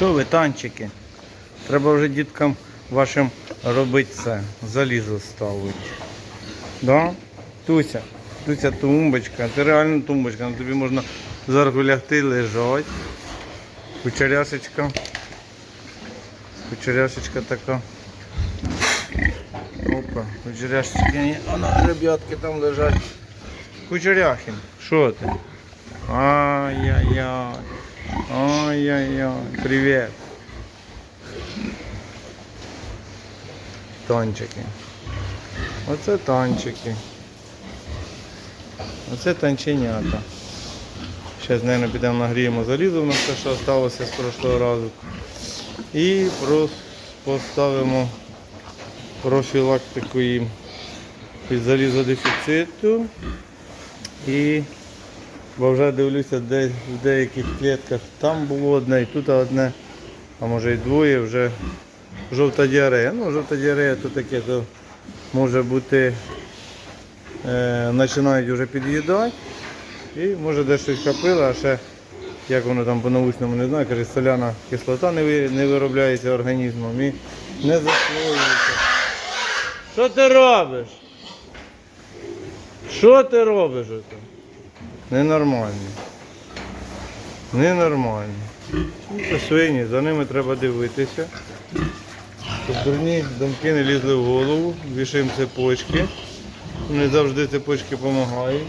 Що ви, танчики? Треба вже діткам вашим робити це. Залізо ставити. Да? Туся, Туся тумбочка. Це реально тумбочка. На тобі можна зверху лягти, лежать. Кучеряшечка. Кучеряшечка така. Опа, кучеряшечки. Воно, ребятки там лежать. Кучеряхін, що ти? Ай-яй-яй. Ай-яй-яй. Привіт. Танчики. Оце танчики. Оце танченята. Зараз, мабуть, підемо нагріємо залізо в нас те, що залишилося з прошлого разу. І поставимо профілактику їм від залізодефіциту. І бо вже дивлюся, де в деяких клітках там було одне і тут одне, а може і двоє вже жовта діарея. Ну, жовта діарея то таке, то може бути е, починають вже під'їдати. І може десь щось капило, а ще як воно там по-научному не знаю, каже, соляна кислота не, ви- не виробляється організмом і не засвоюється. Що ти робиш? Що ти робиш ото? Ну, Це свині, за ними треба дивитися. Щоб дурні думки не лізли в голову, вішаємо цепочки. Не завжди цепочки допомагають.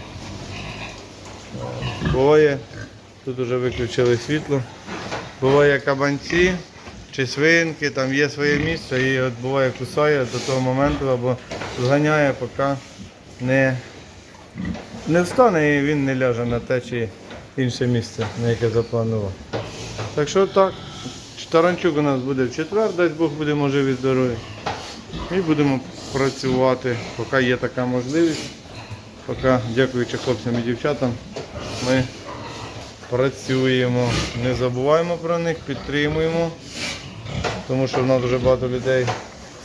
Буває, тут вже виключили світло. Буває кабанці чи свинки, там є своє місце і от буває кусає до того моменту або зганяє, поки не, не встане і він не ляже на те чи інше місце, на яке запланував. Так що так, Таранчук у нас буде в четвер, дасть Бог будемо живі здорові. І будемо працювати, поки є така можливість. Поки, дякуючи хлопцям і дівчатам, ми працюємо. Не забуваємо про них, підтримуємо, тому що в нас дуже багато людей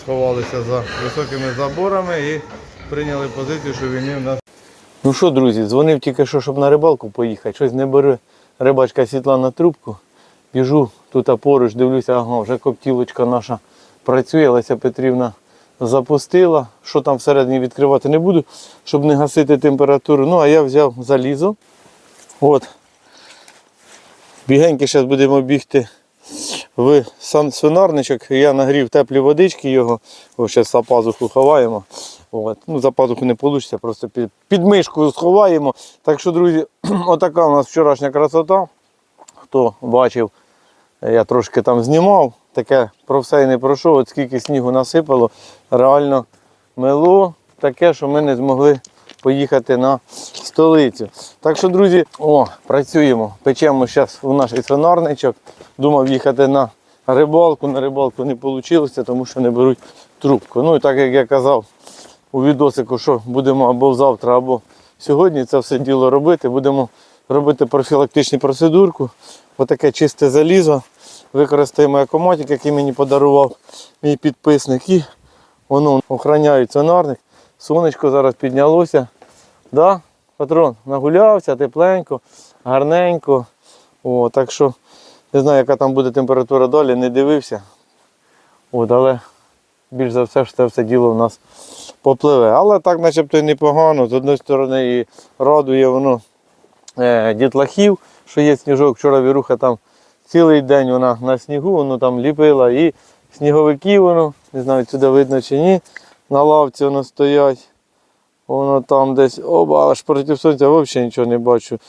сховалися за високими заборами і прийняли позицію, що війни в нас. Ну що, друзі, дзвонив тільки що, щоб на рибалку поїхати. Щось не бере рибачка світла на трубку. Біжу тут поруч, дивлюся, ага, вже коптілочка наша працює, Леся Петрівна запустила. Що там всередині відкривати не буду, щоб не гасити температуру. Ну, а я взяв залізо. От. Бігеньки зараз будемо бігти в сам свинарничок. Я нагрів теплі водички його. Ось зараз за пазуху ховаємо. От. Ну, за пазуху не вийде, просто під, під мишку сховаємо. Так що, друзі, отака у нас вчорашня красота. Хто бачив, я трошки там знімав. Таке про все і не про що. От скільки снігу насипало, реально мило таке, що ми не змогли поїхати на столицю. Так що, друзі, о, працюємо. Печемо зараз у наш свинарничок. Думав їхати на рибалку. На рибалку не вийшло, тому що не беруть трубку. Ну і так як я казав у відосику, що будемо або завтра, або сьогодні це все діло робити. Будемо робити профілактичну процедурку. Отаке чисте залізо. Використаємо екомотик, який мені подарував мій підписник. І воно охороняє сонарник. Сонечко зараз піднялося. Да? Патрон нагулявся, тепленько, гарненько. О, так що не знаю, яка там буде температура далі, не дивився. От, але більш за все, що це все діло в нас попливе. Але так начебто і непогано. З одної сторони і радує воно е, дітлахів, що є сніжок. Вчора Віруха там цілий день вона на снігу, воно там ліпила і сніговики воно, не знаю, сюди видно чи ні. На лавці воно стоять. Воно там десь, оба, аж проти сонця взагалі нічого не бачу.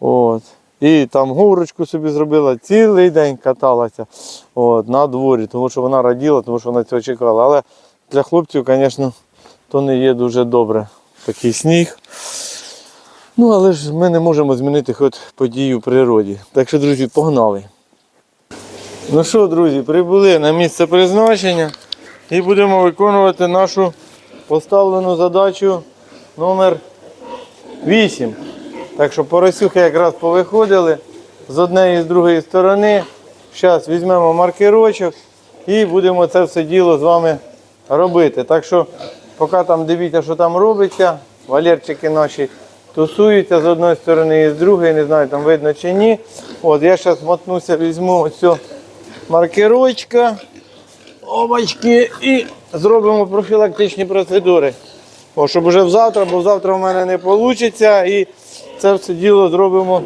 От. І там горочку собі зробила, цілий день каталася от, на дворі, тому що вона раділа, тому що вона цього чекала. Але для хлопців, звісно, то не є дуже добре. Такий сніг. Ну, але ж ми не можемо змінити хоч подію в природі. Так що, друзі, погнали. Ну що, друзі, прибули на місце призначення і будемо виконувати нашу поставлену задачу номер 8. Так що поросюхи якраз повиходили з однієї і з другої сторони. Зараз візьмемо маркерочок і будемо це все діло з вами робити. Так що, поки там дивіться, що там робиться, валерчики наші тусуються з одної сторони і з другої, не знаю, там видно чи ні. От я зараз мотнуся, візьму оцю маркерочка, обачки і зробимо профілактичні процедури. О, щоб вже завтра, бо завтра в мене не вийде. І це все діло зробимо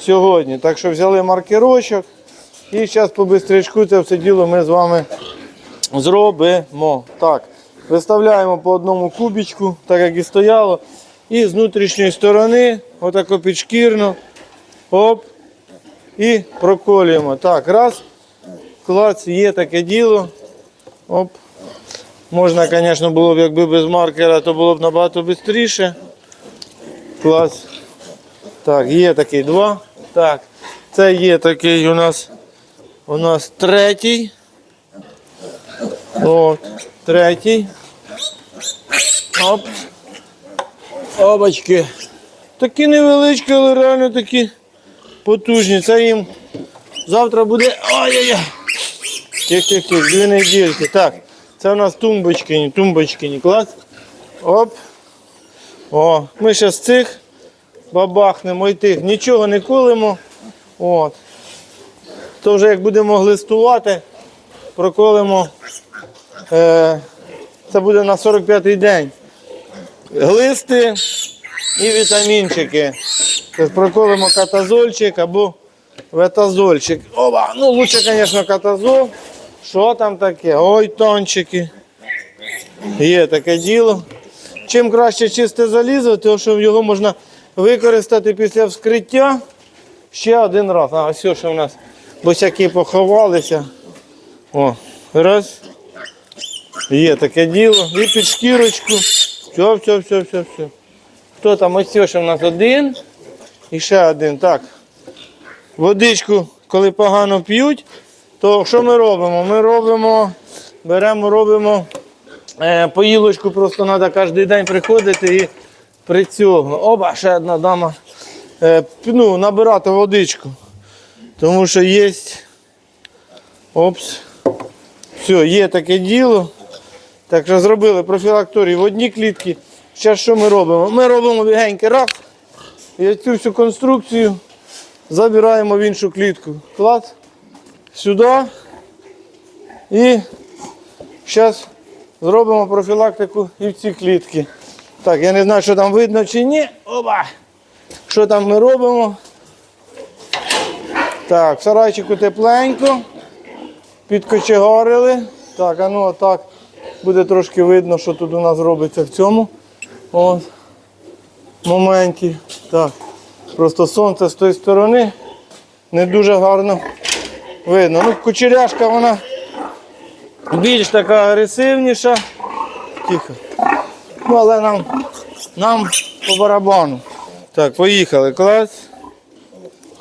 сьогодні. Так що взяли маркерочок і зараз по бистрячку це все діло ми з вами зробимо. Так, виставляємо по одному кубічку, так як і стояло. І з внутрішньої сторони, отако підшкірно, оп, і проколюємо. Так, раз, клац, є таке діло. Оп. Можна, звісно, було б, якби без маркера, то було б набагато швидше. Клас. Так, є такий два. Так, це є такий у нас у нас третій. От, третій. Оп. Обачки. Такі невеличкі, але реально такі потужні. Це їм завтра буде. Ой-ой-ой. Тих-тих-тих, дві недільки. Так, це у нас тумбочки, тумбочки, клас. Оп. О, ми зараз цих бабахнемо і тих. Нічого не колимо. От. То вже як будемо глистувати, проколимо. Е, це буде на 45-й день. Глисти і вітамінчики. Тобто проколимо катазольчик або ветазольчик. Оба, ну лучше, звісно, катазол. Що там таке? Ой, тончики. Є таке діло. Чим краще чисте залізо, то що його можна використати після вскриття ще один раз. А ось що в нас босяки поховалися. О, раз. Є таке діло. І під шкірочку. Все, все, все, все, все. Хто там? Ось що в нас один. І ще один. Так. Водичку, коли погано п'ють, то що ми робимо? Ми робимо, беремо, робимо е, поїлочку, просто треба кожен день приходити і при цьому. Оба, ще одна дама. Е, ну, набирати водичку. Тому що є. Опс. Все, є таке діло. Так що зробили профілакторій в одній клітці. Зараз що ми робимо? Ми робимо бігенький раз. І цю всю конструкцію забираємо в іншу клітку. Клад. Сюди. І зараз зробимо профілактику і в ці клітки. Так, я не знаю, що там видно чи ні. Оба! Що там ми робимо? Так, в сарайчику тепленько. Підкочегарили. Так, а ну отак. Буде трошки видно, що тут у нас робиться в цьому От. моменті. Так. Просто сонце з тої сторони не дуже гарно видно. Ну, кучеряшка вона більш така агресивніша. Тихо. Ну, але нам, нам по барабану. Так, поїхали. Клас.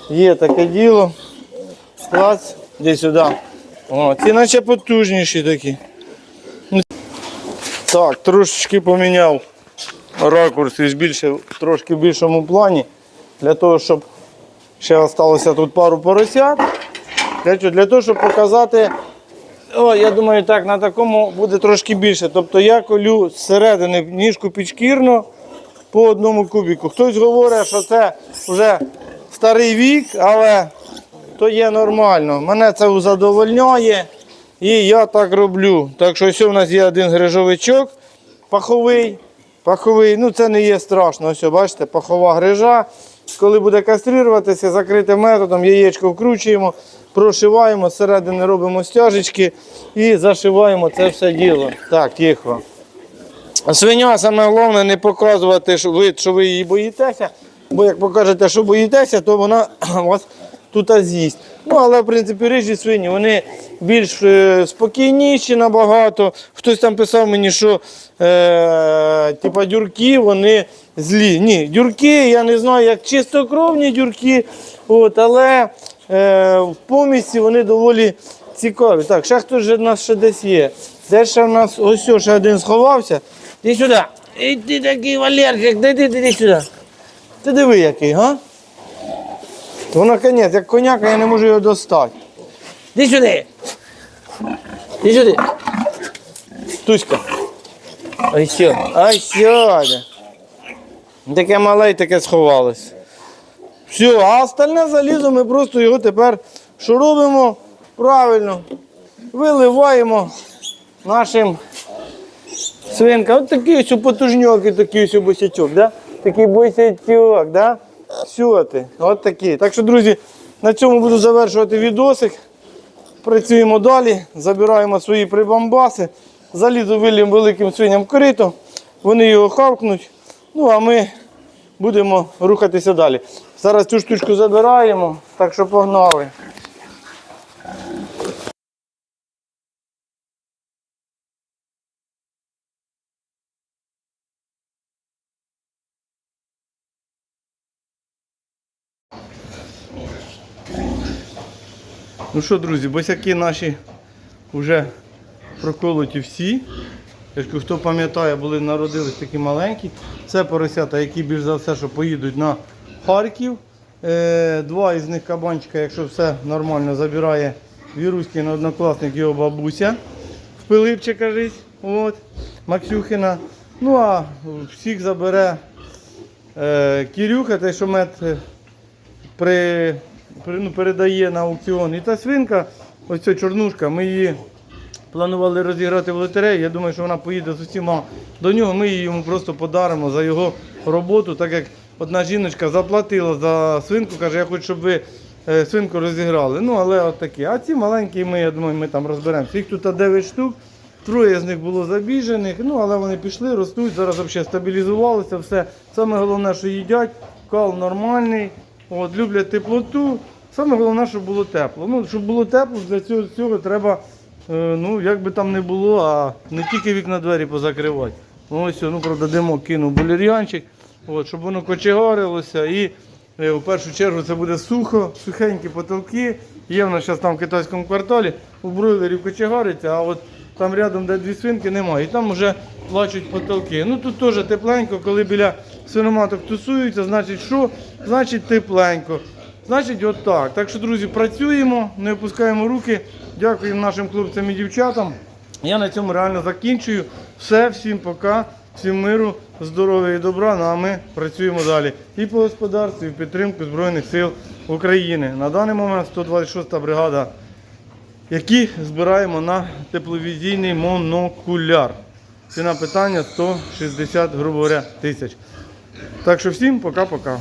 Є таке діло. Клас. Іди сюди. О, ці наче потужніші такі. Так, трошечки поміняв ракурс і збільшив трошки в більшому плані. Для того, щоб ще залишилося тут пару поросят. Для, того, щоб показати. О, я думаю, так, на такому буде трошки більше. Тобто я колю зсередини ніжку підшкірно по одному кубіку. Хтось говорить, що це вже старий вік, але то є нормально. Мене це задовольняє і я так роблю. Так що ось у нас є один грижовичок паховий. Паховий, ну це не є страшно. Ось, бачите, пахова грижа. Коли буде кастрируватися, закритим методом, яєчко вкручуємо, прошиваємо, зсередини робимо стяжечки і зашиваємо це все діло. Так, тихо. Свиня саме головне не показувати, що ви, що ви її боїтеся, бо як покажете, що боїтеся, то вона вас тут з'їсть. Ну, але в принципі рижі свині вони більш е, спокійніші набагато. Хтось там писав мені, що е, типа дюрки вони злі. Ні, дюрки, я не знаю, як чистокровні дюрки, от, але е, в помісті вони доволі цікаві. Так, ще хтось же в нас ще десь є. Де ще в нас ось ще один сховався. Іди сюди. Іди такий Валерчик, де ти іди сюди. Ти диви який, га? То вона конець, як коняка, я не можу його достати. Іди сюди. Іди сюди. Туська. Ай що? Ай сьогодні. Таке мале і таке сховалось. Все, а остальне залізо ми просто його тепер що робимо? Правильно. Виливаємо нашим свинкам. От такий ось потужньок і такий ось босячок, да? Такий босячок, да? Все ти, от такі. Так що, друзі, на цьому буду завершувати відосик. Працюємо далі, забираємо свої прибамбаси, залізу вилім великим свиням корито, вони його хавкнуть. Ну а ми будемо рухатися далі. Зараз цю штучку забираємо, так що погнали. Ну що, друзі, босяки наші вже проколоті всі. Хто пам'ятає, були народились такі маленькі. Це поросята, які більш за все, що поїдуть на Харків. Е, два із них кабанчика, якщо все нормально, забирає віруський на однокласник його бабуся в Пилипчика жить. От, Максюхина. Ну а всіх забере е, Кірюха, той, що мед е, при, ну, передає на аукціон. І та свинка, ось ця чорнушка, ми її планували розіграти в лотереї. Я думаю, що вона поїде з усіма до нього. Ми її йому просто подаримо за його роботу, так як одна жіночка заплатила за свинку, каже, я хочу, щоб ви е, свинку розіграли. Ну, але от такі. А ці маленькі ми, я думаю, ми там розберемося. Їх тут 9 штук. Троє з них було забіжених, ну але вони пішли, ростуть, зараз взагалі стабілізувалися, все. Саме головне, що їдять, кал нормальний, от, люблять теплоту. Саме головне, щоб було тепло. Ну, щоб було тепло, для цього, цього треба, е, ну, як би там не було, а не тільки вікна двері позакривати. Ну, Ось, ну, правда, димок кинув булір'янчик, щоб воно кочегарилося. І е, в першу чергу це буде сухо, сухенькі потолки. Є в нас зараз там в китайському кварталі, у бройлерів кочегариться, а от там рядом, де дві свинки, немає. І там вже плачуть потолки. Ну тут теж тепленько, коли біля свиноматок тусуються, значить що? Значить тепленько. Значить, от так. Так що, друзі, працюємо, не опускаємо руки. Дякуємо нашим хлопцям і дівчатам. Я на цьому реально закінчую. Все, всім пока, всім миру, здоров'я і добра. Ну а ми працюємо далі. І по господарству, і в підтримку Збройних сил України. На даний момент 126 бригада які збираємо на тепловізійний монокуляр. Ціна питання 160, грубо говоря, тисяч. Так що всім пока-пока.